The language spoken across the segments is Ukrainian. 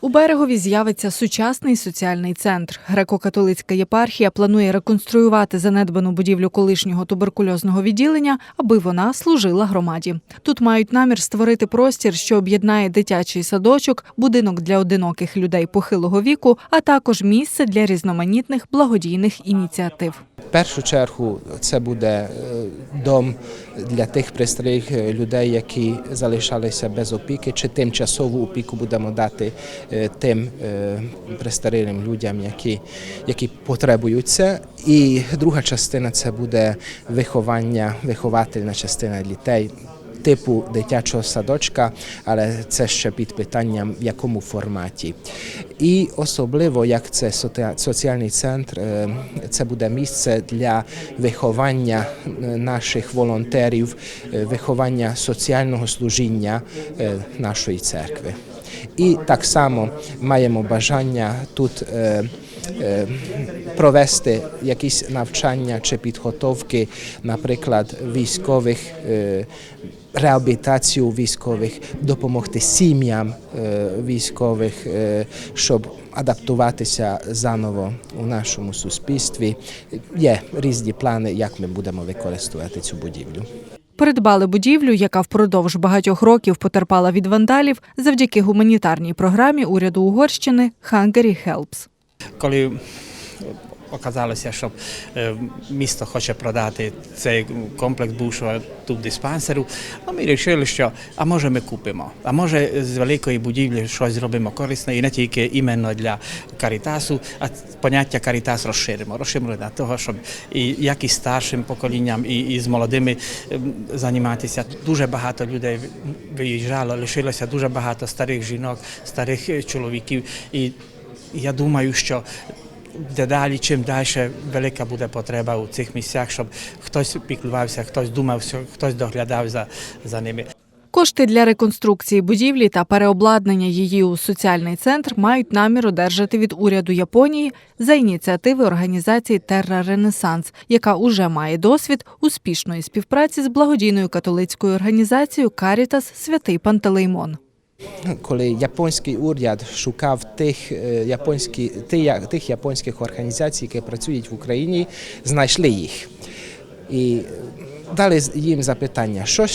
У берегові з'явиться сучасний соціальний центр. Греко-католицька єпархія планує реконструювати занедбану будівлю колишнього туберкульозного відділення, аби вона служила громаді. Тут мають намір створити простір, що об'єднає дитячий садочок, будинок для одиноких людей похилого віку, а також місце для різноманітних благодійних ініціатив. Першу чергу це буде е, дом для тих пристарілих е, людей, які залишалися без опіки, чи тимчасову опіку будемо дати е, тим пристарілим людям, які, які потребують це. І друга частина це буде виховання, виховательна частина дітей. Типу дитячого садочка, але це ще під питанням, в якому форматі. І особливо, як це соціальний центр, це буде місце для виховання наших волонтерів, виховання соціального служіння нашої церкви. І так само маємо бажання тут е, е, провести якісь навчання чи підготовки, наприклад, військових. е, Реабілітацію військових, допомогти сім'ям військових, щоб адаптуватися заново у нашому суспільстві. Є різні плани, як ми будемо використовувати цю будівлю. Придбали будівлю, яка впродовж багатьох років потерпала від вандалів завдяки гуманітарній програмі уряду Угорщини Hungary Helps. коли оказалося, що е, місто хоче продати цей комплекс бувшого тут диспансеру, ну, ми вирішили, що а може ми купимо, а може з великої будівлі щось зробимо корисне і не тільки іменно для карітасу, а поняття карітас розширимо. Розширимо для того, щоб і як і старшим поколінням, і, і з молодими ем, займатися. Дуже багато людей виїжджало, лишилося дуже багато старих жінок, старих е, чоловіків. І я думаю, що дедалі, чим далі велика буде потреба у цих місцях, щоб хтось піклувався, хтось думав, хтось доглядав за, за ними. Кошти для реконструкції будівлі та переобладнання її у соціальний центр мають намір одержати від уряду Японії за ініціативи організації Терра Ренесанс, яка уже має досвід успішної співпраці з благодійною католицькою організацією Карітас Святий Пантелеймон. Коли японський уряд шукав тих, японські, тих японських організацій, які працюють в Україні, знайшли їх. І дали їм запитання, що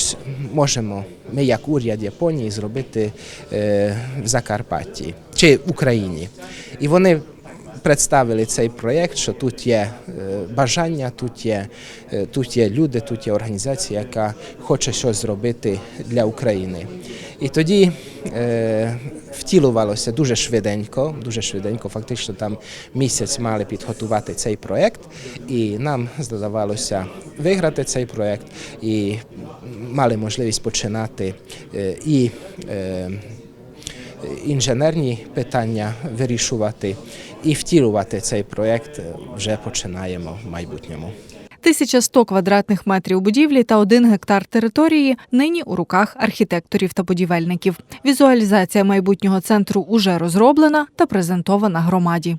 можемо ми, як уряд Японії, зробити в Закарпатті чи в Україні. І вони представили цей проєкт, що тут є бажання, тут є, тут є люди, тут є організація, яка хоче щось зробити для України. І тоді е, втілювалося дуже швиденько, дуже швиденько, фактично там місяць мали підготувати цей проєкт, і нам здавалося виграти цей проєкт і мали можливість починати е, і е, інженерні питання вирішувати і втілювати цей проєкт е, вже починаємо в майбутньому. 1100 квадратних метрів будівлі та один гектар території нині у руках архітекторів та будівельників. Візуалізація майбутнього центру уже розроблена та презентована громаді.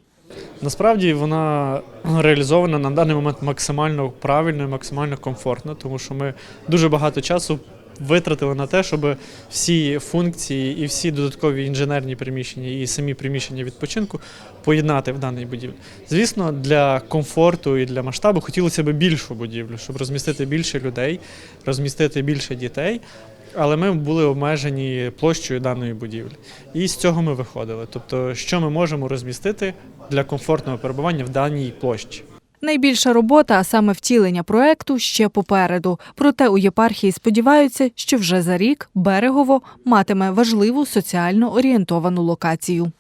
Насправді вона реалізована на даний момент максимально правильно і максимально комфортно, тому що ми дуже багато часу витратили на те, щоб всі функції і всі додаткові інженерні приміщення і самі приміщення відпочинку поєднати в даній будівлі. Звісно, для комфорту і для масштабу хотілося б більшу будівлю, щоб розмістити більше людей, розмістити більше дітей. Але ми були обмежені площею даної будівлі. І з цього ми виходили. Тобто, що ми можемо розмістити для комфортного перебування в даній площі. Найбільша робота, а саме втілення проекту, ще попереду. Проте у єпархії сподіваються, що вже за рік берегово матиме важливу соціально орієнтовану локацію.